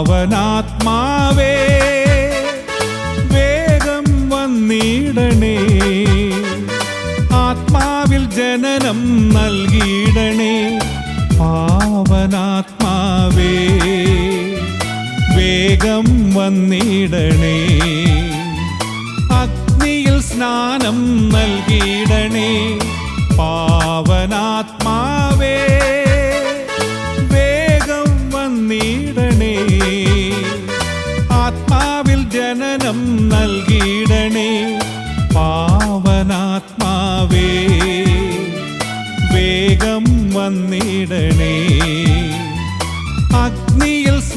പാവനാത്മാവേ വേഗം വന്നിടണേ. ആത്മാവിൽ ജനനം നൽകിയിടണേ. പാവനാത്മാവേ വേഗം വന്നിടണേ. അഗ്നിയിൽ സ്നാ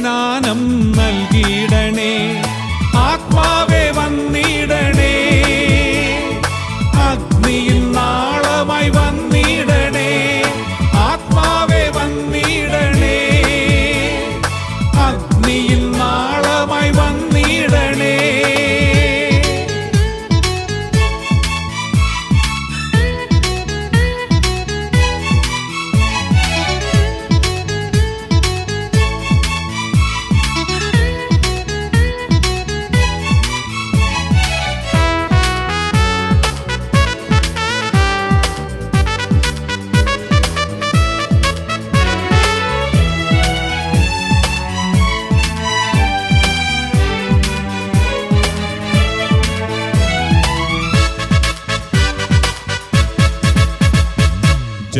സ്നാനം നൽകിയിടണേ. ആത്മാവേ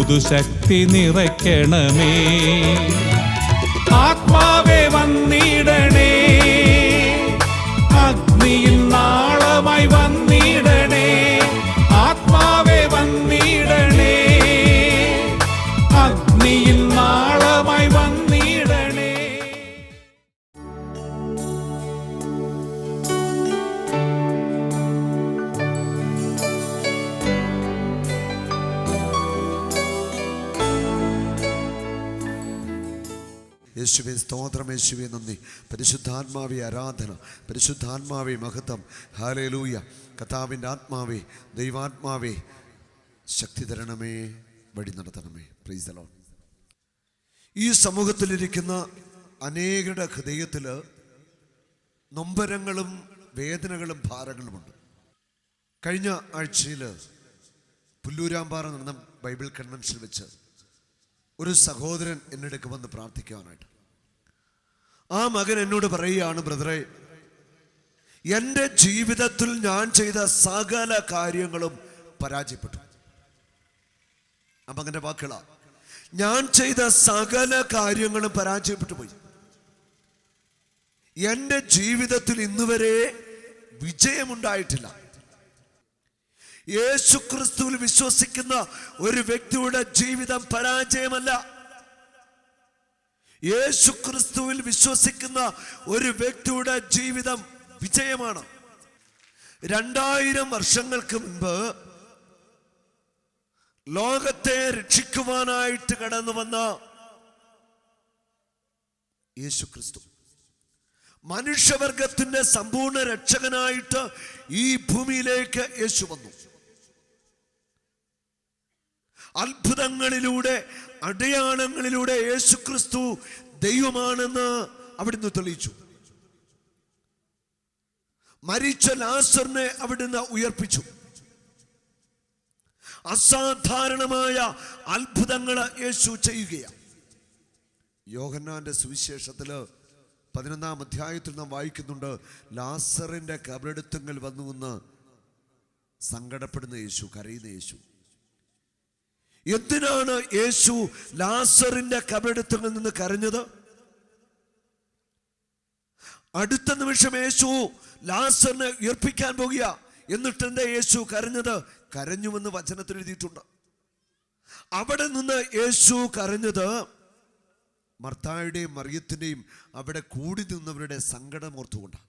പുതുശക്തി നിറയ്ക്കണമേ. ആത്മാവേ യേശുവെ സ്തോത്രം യേശുവെ നന്ദി. പരിശുദ്ധാത്മാവി ആരാധന. പരിശുദ്ധാത്മാവി മഹത്വം. ഹാലേലൂയ കഥാവിന്റെ ആത്മാവേ ദൈവാത്മാവേ ശക്തി തരണമേ വഴി നടത്തണമേ. പ്രീസലോ ഈ സമൂഹത്തിലിരിക്കുന്ന അനേകരുടെ ഹൃദയത്തിൽ നൊമ്പരങ്ങളും വേദനകളും ഭാരങ്ങളുമുണ്ട്. കഴിഞ്ഞ ആഴ്ചയിൽ പുല്ലൂരാമ്പാറ നടന്ന ബൈബിൾ കൺവെൻഷൻ വെച്ച് ഒരു സഹോദരൻ എന്നെടുക്ക് വന്ന് പ്രാർത്ഥിക്കാനായിട്ട് ആ മകൻ എന്നോട് പറയുകയാണ് ബ്രദറെ എന്റെ ജീവിതത്തിൽ ഞാൻ ചെയ്ത സകല കാര്യങ്ങളും പരാജയപ്പെട്ടു. ആ മകന്റെ വാക്കുകളാ ഞാൻ ചെയ്ത സകല കാര്യങ്ങളും പരാജയപ്പെട്ടു പോയി. എന്റെ ജീവിതത്തിൽ ഇന്നുവരെ വിജയമുണ്ടായിട്ടില്ല. യേശുക്രിസ്തുവിൽ വിശ്വസിക്കുന്ന ഒരു വ്യക്തിയുടെ ജീവിതം പരാജയമല്ല. യേശു ക്രിസ്തുവിൽ വിശ്വസിക്കുന്ന ഒരു വ്യക്തിയുടെ ജീവിതം വിജയമാണ്. രണ്ടായിരം വർഷങ്ങൾക്ക് മുൻപ് ലോകത്തെ രക്ഷിക്കുവാനായിട്ട് കടന്നു വന്ന യേശു ക്രിസ്തു മനുഷ്യവർഗത്തിന്റെ സമ്പൂർണ രക്ഷകനായിട്ട് ഈ ഭൂമിയിലേക്ക് യേശു വന്നു. അത്ഭുതങ്ങളിലൂടെ അടയാളങ്ങളിലൂടെ യേശു ക്രിസ്തു ദൈവമാണെന്ന് അവിടുന്ന് തെളിയിച്ചു. മരിച്ച ലാസറിനെ അവിടുന്ന് ഉയർപ്പിച്ചു. അസാധാരണമായ അത്ഭുതങ്ങൾ യേശു ചെയ്യുകയാണ്. യോഹന്നാന്റെ സുവിശേഷത്തിൽ പതിനൊന്നാം അധ്യായത്തിൽ നാം വായിക്കുന്നുണ്ട് ലാസറിന്റെ കബറെടുത്തുങ്കൽ വന്നു എന്ന് സങ്കടപ്പെടുന്ന യേശു കരയുന്ന യേശു. എന്തിനാണ് യേശു ലാസറിന്റെ കബടത്തിൽ നിന്ന് കരഞ്ഞത്? അടുത്ത നിമിഷം യേശു ലാസറിനെ ഉയർപ്പിക്കാൻ പോകുക. എന്നിട്ട് എന്താ യേശു കരഞ്ഞത്? കരഞ്ഞുവെന്ന് വചനത്തിൽ എഴുതിയിട്ടുണ്ട്. അവിടെ നിന്ന് യേശു കരഞ്ഞത് മർത്തായുടെയും മറിയത്തിന്റെയും അവിടെ കൂടി നിന്നവരുടെ സങ്കടം ഓർത്തുകൊണ്ടാണ്.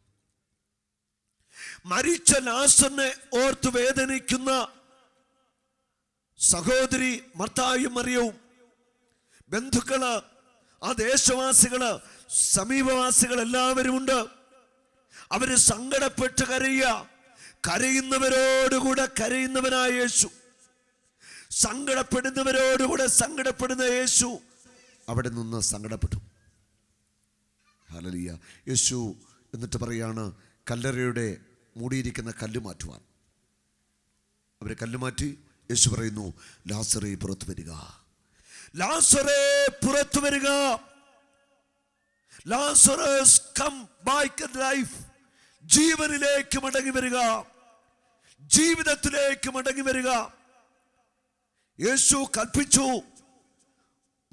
മരിച്ച ലാസറിനെ ഓർത്ത് വേദനിക്കുന്ന സഹോദരി മർത്തായും മറിയവും ബന്ധുക്കൾ ആ ദേശവാസികൾ സമീപവാസികൾ എല്ലാവരും ഉണ്ട് അവർ സങ്കടപ്പെട്ട് കരയുക. കരയുന്നവരോടുകൂടെ കരയുന്നവനായ യേശു. സങ്കടപ്പെടുന്നവരോടുകൂടെ സങ്കടപ്പെടുന്ന യേശു അവിടെ നിന്ന് സങ്കടപ്പെട്ടു. ഹലലിയ യേശു എന്നിട്ട് പറയാണ് കല്ലറയുടെ മൂടിയിരിക്കുന്ന കല്ല് മാറ്റുവാൻ. അവരെ കല്ല് മാറ്റി യേശു പറയുന്നു ലാസറെ പുറത്തു വരിക. ലാസറെ പുറത്തു വരിക. ലാസറസ് കം ബാക്ക് ലൈഫ് ജീവനിലേക്ക് മടങ്ങി വരിക. ജീവിതത്തിലേക്ക് മടങ്ങി വരിക. യേശു കൽപ്പിച്ചു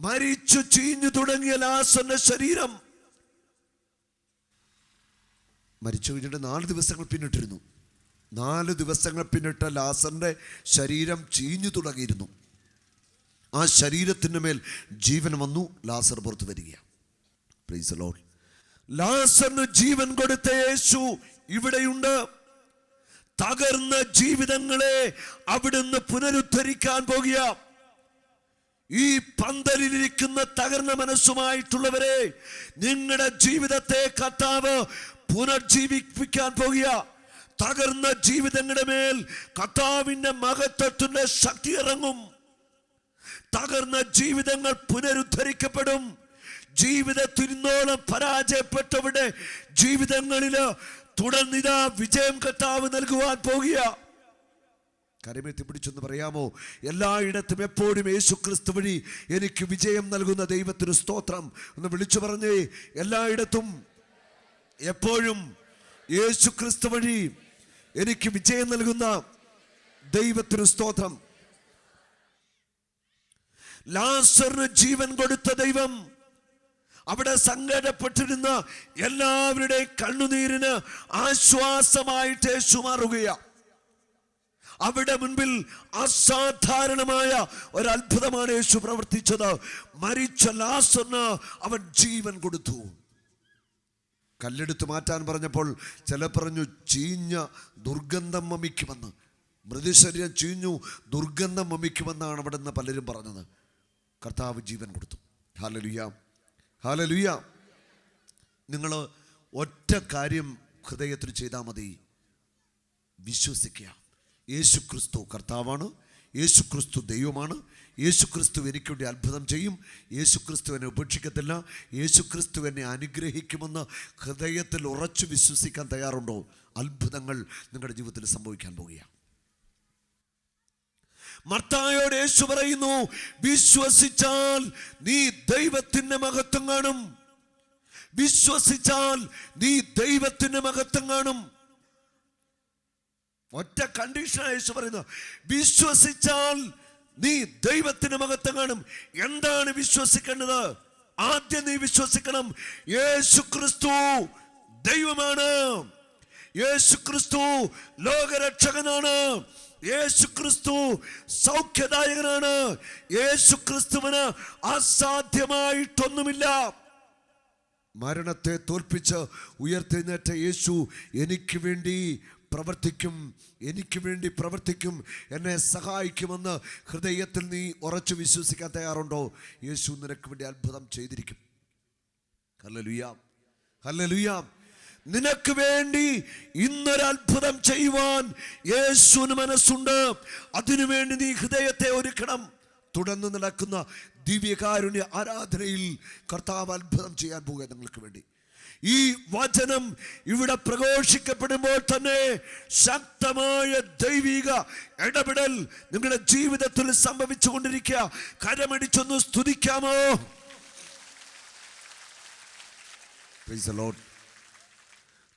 മരിച്ചു ചീഞ്ഞു തുടങ്ങിയ ലാസറിന്റെ ശരീരം. മരിച്ചു കഴിഞ്ഞിട്ട് നാല് ദിവസങ്ങൾ പിന്നിട്ടിരുന്നു. നാല് ദിവസങ്ങൾ പിന്നിട്ട ലാസറിന്റെ ശരീരം ചീഞ്ഞു തുടങ്ങിയിരുന്നു. ആ ശരീരത്തിന്റെ മേൽ ജീവൻ വന്നു. ലാസർ പുറത്തു വരികയാണ്. പ്ലീസ് ലോൾ. ലാസറിന് ജീവൻ കൊടുത്ത യേശു ഇവിടെയുണ്ട്. തകർന്ന ജീവിതങ്ങളെ അവിടുന്ന് പുനരുദ്ധരിക്കാൻ പോകുക. ഈ പന്തലിലിരിക്കുന്ന തകർന്ന മനസ്സുമായിട്ടുള്ളവരെ നിങ്ങളുടെ ജീവിതത്തെ കർത്താവ് പുനർജീവിപ്പിക്കാൻ പോകുക. തകർന്ന ജീവിതങ്ങളുടെ മേൽ കർത്താവിന്റെ മഹത്വത്തിന്റെ ശക്തി ഇറങ്ങും. തകർന്ന ജീവിതങ്ങൾ പുനരുദ്ധരിക്കപ്പെടും. ജീവിതത്തിരുന്നോളം പരാജയപ്പെട്ടവരുടെ ജീവിതങ്ങളിൽ തുടർന്നിതാ വിജയം കർത്താവ് നൽകുവാൻ പോകുക. കരമെത്തി പിടിച്ചെന്ന് പറയാമോ? എല്ലായിടത്തും എപ്പോഴും യേശു ക്രിസ്തു വഴി എനിക്ക് വിജയം നൽകുന്ന ദൈവത്തിന് സ്തോത്രം. ഒന്ന് വിളിച്ചു പറഞ്ഞേ എല്ലായിടത്തും എപ്പോഴും യേശു ക്രിസ്തു വഴി എനിക്ക് വിജയം നൽകുന്ന ദൈവത്തിന് സ്തോത്രം. ലാസറിന് ജീവൻ കൊടുത്ത ദൈവം അവിടെ സങ്കടപ്പെട്ടിരുന്ന എല്ലാവരുടെ കണ്ണുനീരിന് ആശ്വാസമായിട്ട് യേശു അവിടെ മുൻപിൽ അസാധാരണമായ ഒരു അത്ഭുതമാണ് യേശു പ്രവർത്തിച്ചത്. മരിച്ച ലാസറിന് അവൻ ജീവൻ കൊടുത്തു. കല്ലെടുത്ത് മാറ്റാൻ പറഞ്ഞപ്പോൾ ചില പറഞ്ഞു ചീഞ്ഞ ദുർഗന്ധം വമിക്കുമെന്ന്. മൃതശരീരം ചീഞ്ഞു ദുർഗന്ധം വമിക്കുമെന്നാണ് അവിടെ നിന്ന് പലരും പറഞ്ഞത്. കർത്താവ് ജീവൻ കൊടുത്തു. ഹാലലുയ ഹാലലുയ നിങ്ങൾ ഒറ്റ കാര്യം ഹൃദയത്തിൽ ചെയ്താൽ മതി. വിശ്വസിക്കുക. യേശു ക്രിസ്തു കർത്താവാണ്. യേശു ക്രിസ്തു ദൈവമാണ്. യേശു ക്രിസ്തു എനിക്ക് വേണ്ടി അത്ഭുതം ചെയ്യും. യേശു ക്രിസ്തു എന്നെ ഉപേക്ഷിക്കത്തില്ല. യേശു ക്രിസ്തു എന്നെ അനുഗ്രഹിക്കുമെന്ന് ഹൃദയത്തിൽ ഉറച്ചു വിശ്വസിക്കാൻ തയ്യാറുണ്ടോ? അത്ഭുതങ്ങൾ നിങ്ങളുടെ ജീവിതത്തിൽ സംഭവിക്കാൻ പോവുകയാണ്. മർത്തായോട് യേശു പറയുന്നു വിശ്വസിച്ചാൽ നീ ദൈവത്തിന്റെ മഹത്വം കാണും. വിശ്വസിച്ചാൽ നീ ദൈവത്തിന്റെ മഹത്വം കാണും. ഒറ്റ കണ്ടീഷനാണ് യേശു പറയുന്നത്. വിശ്വസിച്ചാൽ നീ ദൈവത്തിന് മകത്വം കാണും. എന്താണ് വിശ്വസിക്കേണ്ടത്? ആദ്യം നീ വിശ്വസിക്കണം. യേശു ക്രിസ്തു ദൈവമാണ്. യേശു ക്രിസ്തു ലോകരക്ഷകനാണ്. യേശു ക്രിസ്തു സൗഖ്യദായകനാണ്. യേശു ക്രിസ്തുവിന് അസാധ്യമായിട്ടൊന്നുമില്ല. മരണത്തെ തോൽപ്പിച്ച് ഉയർത്തെഴുന്നേറ്റ യേശു എനിക്ക് വേണ്ടി പ്രവർത്തിക്കും. എനിക്ക് വേണ്ടി പ്രവർത്തിക്കും. എന്നെ സഹായിക്കുമെന്ന് ഹൃദയത്തിൽ നീ ഉറച്ചു വിശ്വസിക്കാൻ തയ്യാറുണ്ടോ? യേശു നിനക്ക് വേണ്ടി അത്ഭുതം ചെയ്തിരിക്കും. ഹല്ലേലൂയ. ഹല്ലേലൂയ. നിനക്ക് വേണ്ടി ഇന്നൊരു അത്ഭുതം ചെയ്യുവാൻ യേശുവിന് മനസ്സുണ്ട്. അതിനുവേണ്ടി നീ ഹൃദയത്തെ ഒരുക്കണം. തുടർന്ന് നടക്കുന്ന ദിവ്യകാരുണ്യ ആരാധനയിൽ കർത്താവ് അത്ഭുതം ചെയ്യാൻ പോകുക നിങ്ങൾക്ക് വേണ്ടി. ഈ വചനം ഇവിടെ പ്രഘോഷിക്കപ്പെടുമ്പോൾ തന്നെ ശക്തമായ ദൈവിക ഇടപെടൽ നിങ്ങളുടെ ജീവിതത്തിൽ സംഭവിച്ചു കൊണ്ടിരിക്കുക. കരമടിച്ചൊന്ന് സ്തുതിക്കാമോ.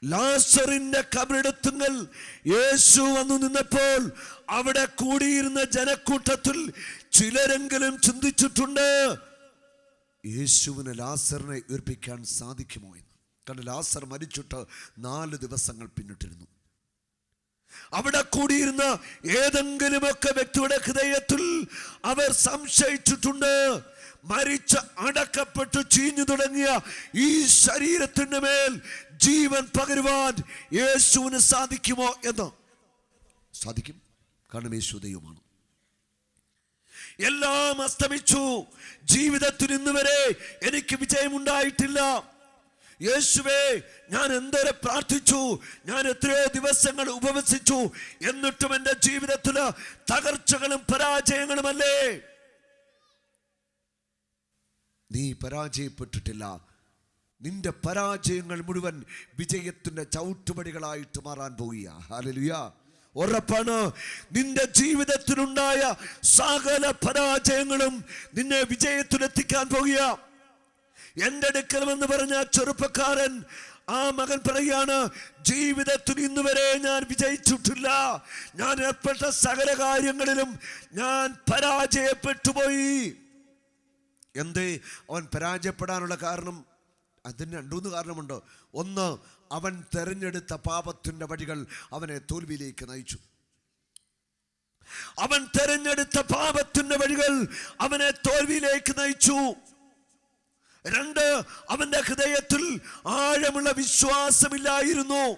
ലാസറിന്റെ കബറിടത്തുങ്ങൾ യേശു വന്നു നിന്നപ്പോൾ അവിടെ കൂടിയിരുന്ന ജനക്കൂട്ടത്തിൽ ചിലരെങ്കിലും ചിന്തിച്ചിട്ടുണ്ട് യേശുവിന് ലാസറിനെ ഉയർപ്പിക്കാൻ സാധിക്കുമോ എന്ന്? കാരണം ലാസർ മരിച്ചിട്ട് നാല് ദിവസങ്ങൾ പിന്നിട്ടിരുന്നു. അവിടെ കൂടിയിരുന്ന ഏതെങ്കിലുമൊക്കെ വ്യക്തിയുടെ ഹൃദയത്തിൽ അവർ സംശയിച്ചിട്ടുണ്ട്. മരിച്ച അടക്കപ്പെട്ടു ചീഞ്ഞു തുടങ്ങിയ ഈ ശരീരത്തിന്റെ മേൽ ജീവൻ പകരുവാൻ യേശുവിന് സാധിക്കുമോ എന്ന്? സാധിക്കും. കാരണം യേശു ദൈവമാണ്. എല്ലാം അസ്തമിച്ചു. ജീവിതത്തിൽ ഇന്നുവരെ എനിക്ക് വിജയമുണ്ടായിട്ടില്ല. യേശുവേ ഞാൻ എന്തേരെ പ്രാർത്ഥിച്ചു ഞാൻ എത്രയോ ദിവസങ്ങൾ ഉപവസിച്ചു എന്നിട്ടും എന്റെ ജീവിതത്തിൽ തകർച്ചകളും പരാജയങ്ങളുമല്ലേ? നീ പരാജയപ്പെട്ടിട്ടില്ല. നിന്റെ പരാജയങ്ങൾ മുഴുവൻ വിജയത്തിന്റെ ചവിട്ടുപടികളായിട്ട് മാറാൻ പോവുക ഉറപ്പാണ് നിന്റെ ജീവിതത്തിലുണ്ടായ സകല പരാജയങ്ങളും നിന്നെ വിജയത്തിലെത്തിക്കാൻ പോകുക എന്റെ അടുക്കൽ എന്ന് പറഞ്ഞ ചെറുപ്പക്കാരൻ ആ മകൻ പറയാണ് ജീവിതത്തിൽ ഇന്ന് വരെ ഞാൻ വിജയിച്ചിട്ടില്ല. ഞാൻ ഏർപ്പെട്ട സകല കാര്യങ്ങളിലും ഞാൻ പരാജയപ്പെട്ടു പോയി എന്തേ? അവൻ പരാജയപ്പെടാനുള്ള കാരണം അതിന് രണ്ടുമൂന്ന് കാരണമുണ്ട്. ഒന്ന് അവൻ തെരഞ്ഞെടുത്ത പാപത്തിന്റെ വഴികൾ അവനെ തോൽവിയിലേക്ക് നയിച്ചു. അവൻ തെരഞ്ഞെടുത്ത പാപത്തിന്റെ വഴികൾ അവനെ തോൽവിയിലേക്ക് നയിച്ചു. രണ്ട് അവന്റെ ഹൃദയത്തിൽ ആഴമുള്ള വിശ്വാസമില്ലായിരുന്നു.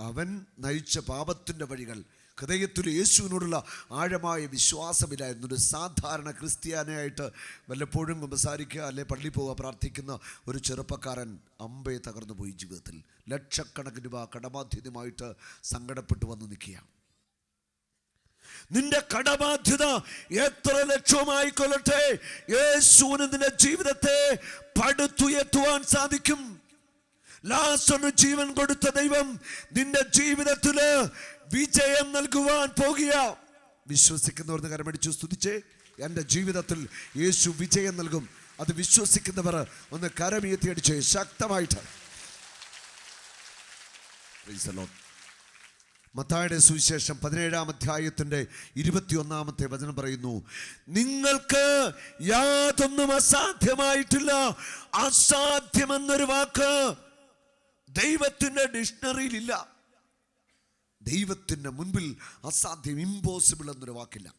അവൻ നയിച്ച പാപത്തിന്റെ വഴികൾ ഹൃദയത്തിൽ യേശുവിനോടുള്ള ആഴമായ വിശ്വാസമില്ലായിരുന്നു. ഒരു സാധാരണ ക്രിസ്ത്യാനിയായിട്ട് വല്ലപ്പോഴും സംസാരിക്കുക അല്ലെ പള്ളി പോവുക പ്രാർത്ഥിക്കുന്ന ഒരു ചെറുപ്പക്കാരൻ അമ്പയെ തകർന്നു പോയി ജീവിതത്തിൽ. ലക്ഷക്കണക്കിന് രൂപ കടബാധ്യതയുമായിട്ട് സങ്കടപ്പെട്ടു വന്ന് നിൽക്കുകയാണ്. നിന്റെ കടബാധ്യത എത്ര ലക്ഷമായി കൊല്ലട്ടെ? യേശുവിന് നിന്റെ ജീവിതത്തെ പടുത്തുയർത്തുവാൻ സാധിക്കും. ലാസ്റ്റ് ജീവൻ കൊടുത്ത ദൈവം നിന്റെ ജീവിതത്തിൽ വിജയം നൽകുവാൻ പോകുക. വിശ്വസിക്കുന്നവർ കരമടിച്ചു സ്തുതിച്ച്. എന്റെ ജീവിതത്തിൽ യേശു വിജയം നൽകും. അത് വിശ്വസിക്കുന്നവർ ഒന്ന് കരമീത്തി അടിച്ച്. ശക്തമായിട്ട്. മത്തായുടെ സുവിശേഷം പതിനേഴാം അധ്യായത്തിന്റെ ഇരുപത്തിയൊന്നാമത്തെ വചനം പറയുന്നു നിങ്ങൾക്ക് യാതൊന്നും അസാധ്യമായിട്ടില്ല. അസാധ്യമെന്നൊരു വാക്ക് ദൈവത്തിന്റെ ഡിക്ഷണറിയിലില്ല. ദൈവത്തിന്റെ മുൻപിൽ അസാധ്യം ഇമ്പോസിബിൾ എന്നൊരു വാക്കില്ല.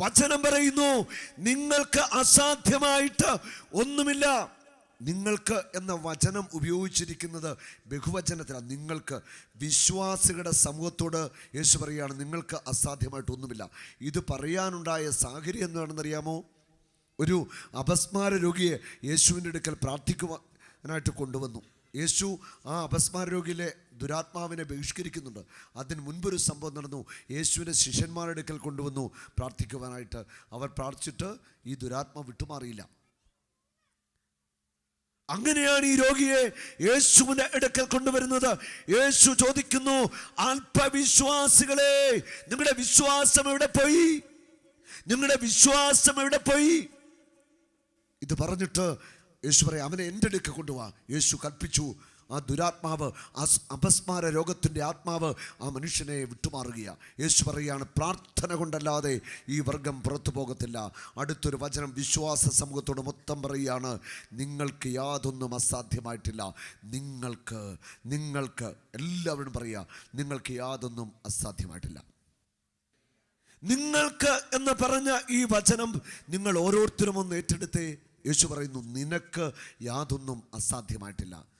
വചനം പറയുന്നു നിങ്ങൾക്ക് അസാധ്യമായിട്ട് ഒന്നുമില്ല. നിങ്ങൾക്ക് എന്ന വചനം ഉപയോഗിച്ചിരിക്കുന്നത് ബഹുവചനത്തിലാണ്. നിങ്ങൾക്ക് വിശ്വാസികളുടെ സമൂഹത്തോട് യേശു പറയുകയാണ് നിങ്ങൾക്ക് അസാധ്യമായിട്ടൊന്നുമില്ല ഇത് പറയാനുണ്ടായ സാഹചര്യം എന്താണെന്നറിയാമോ? ഒരു അപസ്മാര രോഗിയെ യേശുവിന്റെ അടുക്കൽ പ്രാർത്ഥിക്കുവാനായിട്ട് കൊണ്ടുവന്നു. യേശു ആ അപസ്മാര രോഗിയിലെ ദുരാത്മാവിനെ ബഹിഷ്കരിക്കുന്നുണ്ട്. അതിന് മുൻപൊരു സംഭവം നടന്നു. യേശുവിനെ ശിഷ്യന്മാരുടെ അടുക്കൽ കൊണ്ടുവന്നു പ്രാർത്ഥിക്കുവാനായിട്ട്. അവർ പ്രാർത്ഥിച്ചിട്ട് ഈ ദുരാത്മ വിട്ടുമാറിയില്ല. അങ്ങനെയാണ് ഈ രോഗിയെ യേശുവിന്റെ അടുക്കൽ കൊണ്ടുവരുന്നത്. യേശു ചോദിക്കുന്നു അല്പവിശ്വാസികളെ നിങ്ങളുടെ വിശ്വാസം എവിടെ പോയി? നിങ്ങളുടെ വിശ്വാസം എവിടെ പോയി? ഇത് പറഞ്ഞിട്ട് യേശു പറയാം അവനെ എന്റെ അടുക്ക കൊണ്ടുപോവാ യേശു കൽപ്പിച്ചു ആ ദുരാത്മാവ് അപസ്മാര രോഗത്തിന്റെ ആത്മാവ് ആ മനുഷ്യനെ വിട്ടുമാറുകയാണ് യേശു പറയുകയാണ് പ്രാർത്ഥന കൊണ്ടല്ലാതെ ഈ വർഗം പുറത്തു പോകത്തില്ല. അടുത്തൊരു വചനം വിശ്വാസ സമൂഹത്തോട് മൊത്തം പറയുകയാണ് നിങ്ങൾക്ക് യാതൊന്നും അസാധ്യമായിട്ടില്ല. നിങ്ങൾക്ക് നിങ്ങൾക്ക് എല്ലാവരും പറയുക നിങ്ങൾക്ക് യാതൊന്നും അസാധ്യമായിട്ടില്ല. നിങ്ങൾക്ക് എന്ന് പറഞ്ഞ ഈ വചനം നിങ്ങൾ ഓരോരുത്തരും ഒന്ന് ഏറ്റെടുത്തേ. യേശു പറയുന്നു നിനക്ക് യാതൊന്നും അസാധ്യമായിട്ടില്ല.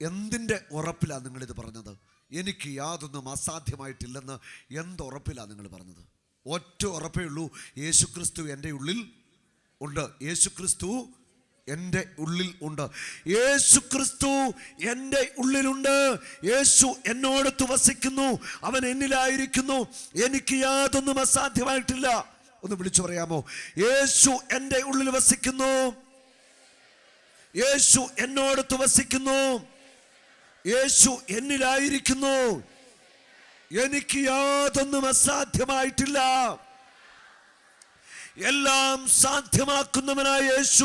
എന്തിന്റെ ഉറപ്പിലാണ് നിങ്ങളിത് പറഞ്ഞത്? എനിക്ക് യാതൊന്നും അസാധ്യമായിട്ടില്ലെന്ന് എന്തുറപ്പിലാണ് നിങ്ങൾ പറഞ്ഞത്? ഒറ്റ ഉറപ്പേ ഉള്ളൂ. യേശു ക്രിസ്തു എന്റെ ഉള്ളിൽ ഉണ്ട്. യേശു ക്രിസ്തു എന്റെ ഉള്ളിൽ ഉണ്ട്. യേശു ക്രിസ്തു എന്റെ ഉള്ളിലുണ്ട്. യേശു എന്നോടത്ത് വസിക്കുന്നു അവൻ എന്നിലായിരിക്കുന്നു. എനിക്ക് യാതൊന്നും അസാധ്യമായിട്ടില്ല. ഒന്ന് വിളിച്ചു പറയാമോ? യേശു എന്റെ ഉള്ളിൽ വസിക്കുന്നു. യേശു എന്നോടത്ത് വസിക്കുന്നു യേശു എന്നിലായിരിക്കുന്നു. എനിക്ക് യാതൊന്നും അസാധ്യമായിട്ടില്ല. എല്ലാം സാധ്യമാക്കുന്നവനായ യേശു.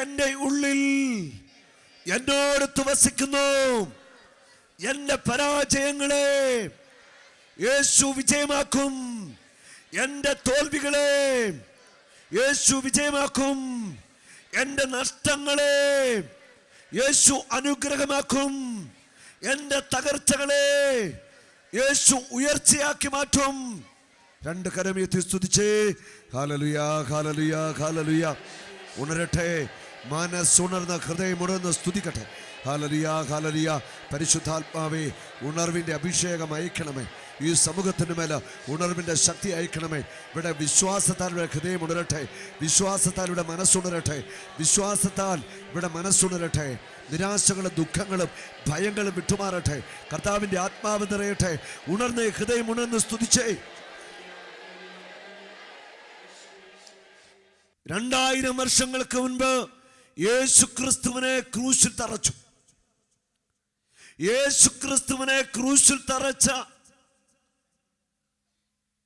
എന്റെ ഉള്ളിൽ എന്നോടത്ത് വസിക്കുന്നു എന്റെ പരാജയങ്ങളെ യേശു വിജയമാക്കും. എന്റെ തോൽവികളെ യേശു വിജയമാക്കും. എന്റെ നഷ്ടങ്ങളെ യേശു അനുഗ്രഹമാക്കും. എന്റെ തകർച്ചകളെ യേശു ഉയർച്ചയാക്കി മാറ്റും. രണ്ട് കരമീത്തി സ്തുതിച്ചേ. ഹാലലുയ ഹാലലുയ ഹാലലുയ ഉണരട്ടെ. മനസ്സുണർന്ന ഹൃദയമുണർന്ന് സ്തുതിക്കട്ടെ. ഹാലലിയ ഹാലലിയ പരിശുദ്ധാത്മാവേ ഉണർവിന്റെ അഭിഷേകം അയക്കണമേ. ഈ സമൂഹത്തിന് മേൽ ഉണർവിന്റെ ശക്തി അയക്കണമേ. ഇവിടെ വിശ്വാസത്താൽ ഇവിടെ ഹൃദയം ഉണരട്ടെ. വിശ്വാസത്താൽ ഇവിടെ മനസ്സുണരട്ടെ. വിശ്വാസത്താൽ ഇവിടെ മനസ്സുണരട്ടെ. നിരാശകളും ദുഃഖങ്ങളും ഭയങ്ങളും വിട്ടുമാറട്ടെ. കർത്താവിന്റെ ആത്മാവ് നിറയട്ടെ. ഉണർന്ന് ഹൃദയം ഉണർന്ന് സ്തുതിച്ചേ. രണ്ടായിരം വർഷങ്ങൾക്ക് മുൻപ് യേശു ക്രിസ്തുവിനെ ക്രൂശിൽ തറച്ചു. യേശു ക്രിസ്തുവിനെ ക്രൂശിൽ തറച്ച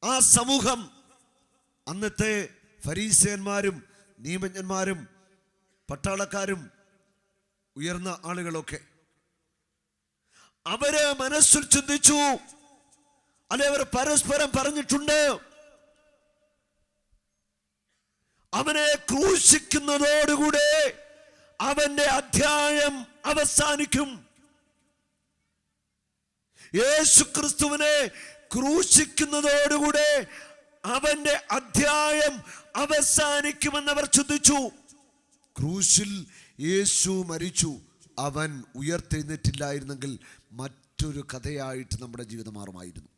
ആ സമൂഹം അന്നത്തെ ഫരീസയന്മാരും നിയമജ്ഞന്മാരും പട്ടാളക്കാരും ഉയർന്ന ആളുകളൊക്കെ. അവർ മനസ്സിൽ ചിന്തിച്ചു. അല്ലെ അവർ പരസ്പരം പറഞ്ഞിട്ടുണ്ട്. അവനെ ക്രൂശിക്കുന്നതോടുകൂടെ അവന്റെ അധ്യായം അവസാനിക്കും. യേശു ക്രിസ്തുവിനെ ക്രൂശിക്കുന്നതോടുകൂടെ അവന്റെ അധ്യായം അവസാനിക്കുമെന്ന് അവർ ചിന്തിച്ചു ക്രൂശിൽ യേശു മരിച്ചു. അവൻ ഉയർത്തെഴുന്നേറ്റില്ലായിരുന്നെങ്കിൽ മറ്റൊരു കഥയായിട്ട് നമ്മുടെ ജീവിതം മാറുമായിരുന്നു.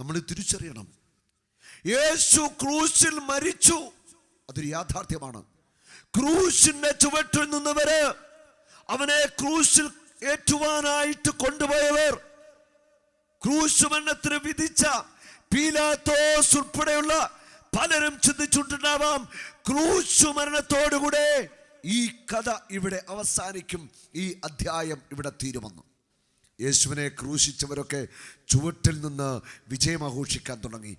നമ്മൾ തിരിച്ചറിയണം. യേശു ക്രൂശിൽ മരിച്ചു. അതൊരു യാഥാർത്ഥ്യമാണ്. ക്രൂശിന്റെ ചുവട്ടിൽ നിന്നവര് അവനെ ക്രൂശിൽ ഏറ്റുവാനായിട്ട് കൊണ്ടുപോയവർ ക്രൂശ് മരണത്തിന് വിധിച്ച പീലാത്തോസ് ഉൾപ്പെടെയുള്ള പലരും ചിന്തിച്ചിട്ടുണ്ടാവാം ക്രൂശുമരണത്തോടുകൂടെ ഈ കഥ ഇവിടെ അവസാനിക്കും ഈ അധ്യായം ഇവിടെ തീരുമെന്ന്. യേശുവിനെ ക്രൂശിച്ചവരൊക്കെ ചുവട്ടിൽ നിന്ന് വിജയം ആഘോഷിക്കാൻ തുടങ്ങി.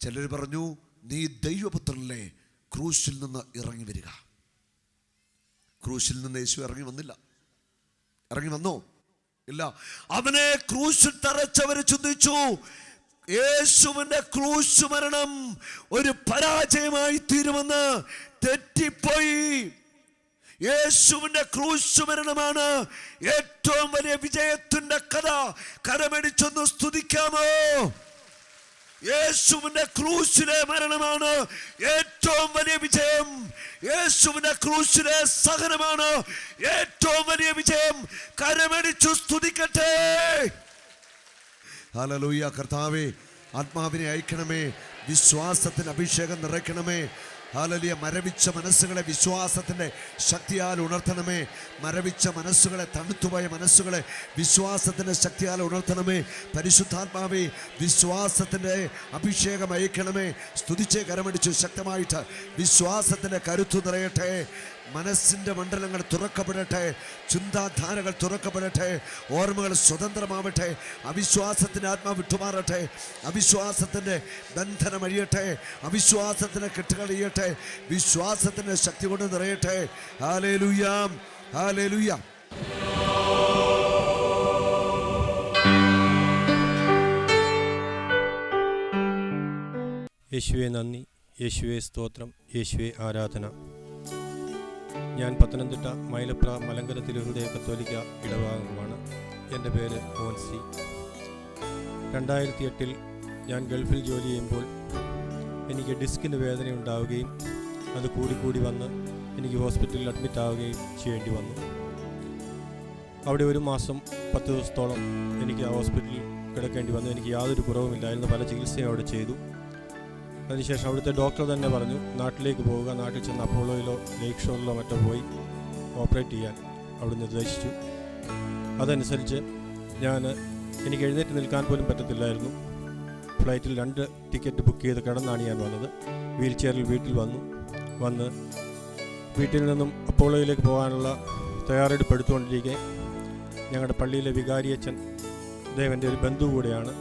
ചിലർ പറഞ്ഞു നീ ദൈവപുത്രനെ ക്രൂശിൽ നിന്ന് ഇറങ്ങി വരിക. ക്രൂശിൽ നിന്ന് യേശു ഇറങ്ങി വന്നില്ല. ഇറങ്ങി വന്നോ? ഇല്ല. അവനെ ക്രൂശിൽ തറച്ചവര് ചിന്തിച്ചു യേശുവിന്റെ ക്രൂശ് മരണം ഒരു പരാജയമായി തീരുമെന്ന് തെറ്റിപ്പോയി. യേശുവിന്റെ ക്രൂശ് മരണമാണ് ഏറ്റവും വലിയ വിജയത്തിന്റെ കഥ. കരമടിച്ചൊന്ന് സ്തുതിക്കാമോ? യേശുവിന്റെ ക്രൂശിലെ മരണമാണ് ഏറ്റവും വലിയ വിജയം. യേശുവിന്റെ ക്രൂശിലെ സഹനമാണ് ഏറ്റവും വലിയ വിജയം. കരമടിച്ചു സ്തുതിക്കട്ടെ. ഹല്ലേലൂയ കർത്താവേ ആത്മാവിനെ അയക്കണമേ വിശ്വാസത്തിന് അഭിഷേകം നിറയ്ക്കണമേ ഹാലലിയ മരവിച്ച മനസ്സുകളെ വിശ്വാസത്തിന്റെ ശക്തിയാൽ ഉണർത്തണമേ. മരവിച്ച മനസ്സുകളെ തണുത്തുപോയ മനസ്സുകളെ വിശ്വാസത്തിന്റെ ശക്തിയാൽ ഉണർത്തണമേ. പരിശുദ്ധാത്മാവേ വിശ്വാസത്തിന്റെ അഭിഷേകം അയക്കണമേ. സ്തുതിച്ചേ കരമടിച്ചു ശക്തമായിട്ട് വിശ്വാസത്തിന്റെ കരുത്തു നിറയട്ടെ. മനസ്സിന്റെ മണ്ഡലങ്ങൾ തുറക്കപ്പെടട്ടെ ചിന്താധാരകൾ തുറക്കപ്പെടട്ടെ ഓർമ്മകൾ സ്വതന്ത്രമാവട്ടെ അവിശ്വാസത്തിന്റെ ആത്മാ വിട്ടുമാറട്ടെ അവിശ്വാസത്തിന്റെ ബന്ധനം അഴിയട്ടെ അവിശ്വാസത്തിന്റെ കെട്ടുകളയട്ടെ വിശ്വാസത്തിന്റെ ശക്തി കൊണ്ട് നിറയട്ടെ. ഹാലേ ലുയാം ഹാലേ ലുയാം യേശുവെ നന്ദി യേശുവെ സ്തോത്രം യേശുവെ ആരാധന. ഞാൻ പത്തനംതിട്ട മൈലപ്ര മലങ്കര തിരുഹൃദയ കത്തോലിക്ക ഇടവാംഗമാണ് എന്റെ പേര് മോൻസി രണ്ടായിരത്തി എട്ടിൽ ഞാൻ ഗൾഫിൽ ജോലി ചെയ്യുമ്പോൾ എനിക്ക് ഡിസ്കിന് വേദന ഉണ്ടാവുകയും അത് കൂടിക്കൂടി വന്ന് എനിക്ക് ഹോസ്പിറ്റലിൽ അഡ്മിറ്റ് ആവുകയും ചെയ്യേണ്ടി വന്നു. അവിടെ ഒരു മാസം പത്ത് ദിവസത്തോളം എനിക്ക് ആ ഹോസ്പിറ്റലിൽ കിടക്കേണ്ടി വന്നു. എനിക്ക് യാതൊരു കുറവുമില്ലായിരുന്നു. പല ചികിത്സയും അവിടെ ചെയ്തു. അതിനുശേഷം അവിടുത്തെ ഡോക്ടർ തന്നെ പറഞ്ഞു നാട്ടിലേക്ക് പോവുക. നാട്ടിൽ ചെന്ന് അപ്പോളോയിലോ ലേക്ക് ഷോറിലോ മറ്റോ പോയി ഓപ്പറേറ്റ് ചെയ്യാൻ അവിടെ നിർദ്ദേശിച്ചു. അതനുസരിച്ച് ഞാൻ എനിക്ക് എഴുന്നേറ്റ് നിൽക്കാൻ പോലും പറ്റത്തില്ലായിരുന്നു. ഫ്ലൈറ്റിൽ രണ്ട് ടിക്കറ്റ് ബുക്ക് ചെയ്ത് കിടന്നാണ് ഞാൻ വന്നത്. വീൽ ചെയറിൽ വീട്ടിൽ വന്നു. വന്ന് വീട്ടിൽ നിന്നും അപ്പോളോയിലേക്ക് പോകാനുള്ള തയ്യാറെടുപ്പ് എടുത്തുകൊണ്ടിരിക്കെ. ഞങ്ങളുടെ പള്ളിയിലെ വികാരിയച്ഛൻ ദേവന്റെ ഒരു ബന്ധു കൂടെയാണ്.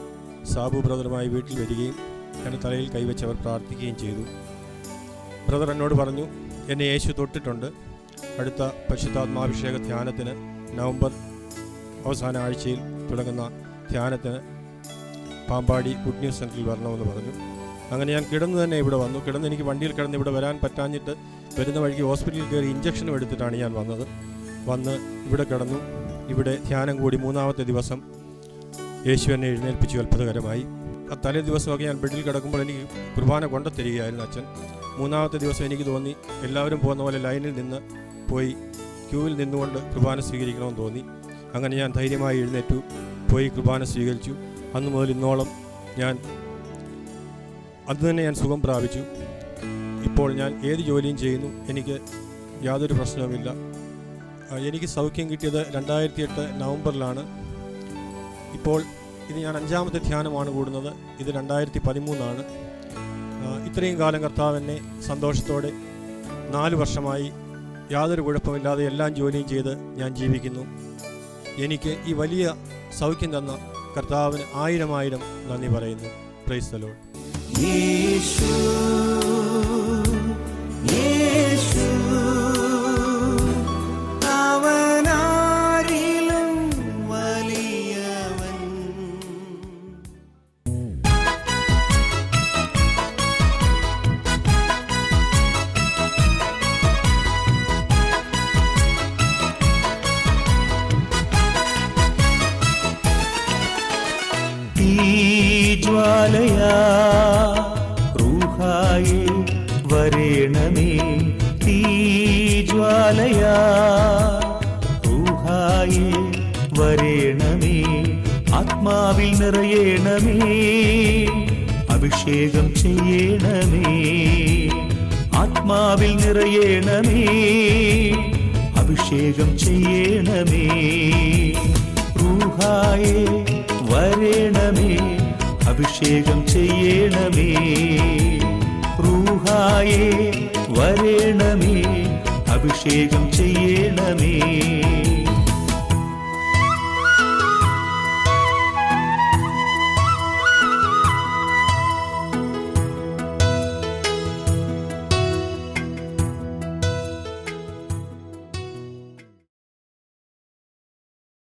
സാബു ബ്രദറുമായി വീട്ടിൽ വരികയും എന്റെ തലയിൽ കൈവച്ചവർ പ്രാർത്ഥിക്കുകയും ചെയ്തു. ബ്രദർ എന്നോട് പറഞ്ഞു എന്നെ യേശു തൊട്ടിട്ടുണ്ട്. അടുത്ത പരിശുദ്ധാത്മാഭിഷേക ധ്യാനത്തിന് നവംബർ അവസാന ആഴ്ചയിൽ തുടങ്ങുന്ന ധ്യാനത്തിന് പാമ്പാടി ഗുഡ് ന്യൂസ് സെന്ററിൽ വരണമെന്ന് പറഞ്ഞു. അങ്ങനെ ഞാൻ കിടന്ന് തന്നെ ഇവിടെ വന്നു. കിടന്ന് എനിക്ക് വണ്ടിയിൽ കിടന്ന് ഇവിടെ വരാൻ പറ്റാഞ്ഞിട്ട് വരുന്ന വഴിക്ക് ഹോസ്പിറ്റലിൽ കയറി ഇഞ്ചക്ഷനും എടുത്തിട്ടാണ് ഞാൻ വന്നത്. വന്ന് ഇവിടെ കിടന്നു. ഇവിടെ ധ്യാനം കൂടി മൂന്നാമത്തെ ദിവസം യേശു എന്നെ എഴുന്നേൽപ്പിച്ചു. അത്ഭുതകരമായി. തലേ ദിവസമൊക്കെ ഞാൻ ബെഡിൽ കിടക്കുമ്പോൾ എനിക്ക് കുർബാന കൊണ്ടുത്തരികയായിരുന്നു അച്ഛൻ. മൂന്നാമത്തെ ദിവസം എനിക്ക് തോന്നി എല്ലാവരും പോകുന്ന പോലെ ലൈനിൽ നിന്ന് പോയി ക്യൂവിൽ നിന്നുകൊണ്ട് കുർബാന സ്വീകരിക്കണമെന്ന് തോന്നി. അങ്ങനെ ഞാൻ ധൈര്യമായി എഴുന്നേറ്റു പോയി കുർബാന സ്വീകരിച്ചു. അന്ന് മുതൽ ഇന്നോളം ഞാൻ അന്ന് തന്നെ ഞാൻ സുഖം പ്രാപിച്ചു. ഇപ്പോൾ ഞാൻ ഏത് ജോലിയും ചെയ്യുന്നു എനിക്ക് യാതൊരു പ്രശ്നവുമില്ല. എനിക്ക് സൗഖ്യം കിട്ടിയത് രണ്ടായിരത്തി എട്ട് നവംബറിലാണ്. ഇപ്പോൾ ഇത് ഞാൻ അഞ്ചാമത്തെ ധ്യാനമാണ് കൂടുന്നത്. ഇത് രണ്ടായിരത്തി പതിമൂന്നാണ് ഇത്രയും കാലം കർത്താവ് എന്നെ സന്തോഷത്തോടെ നാല് വർഷമായി യാതൊരു കുഴപ്പമില്ലാതെ എല്ലാം ജോലിയും ചെയ്ത് ഞാൻ ജീവിക്കുന്നു. എനിക്ക് ഈ വലിയ സൗഖ്യം തന്ന കർത്താവിന് ആയിരം ആയിരം നന്ദി പറയുന്നു. പ്രൈസ് തലോട് നിറയേണമേ. അഭിഷേകം ചെയ്യണമേ. ആത്മാവിൽ നിറയേണമേ. അഭിഷേകം ചെയ്യണമേ. റൂഹായേ വരേണമേ. അഭിഷേകം ചെയ്യണമേ. റൂഹായേ വരേണമേ. അഭിഷേകം ചെയ്യണമേ.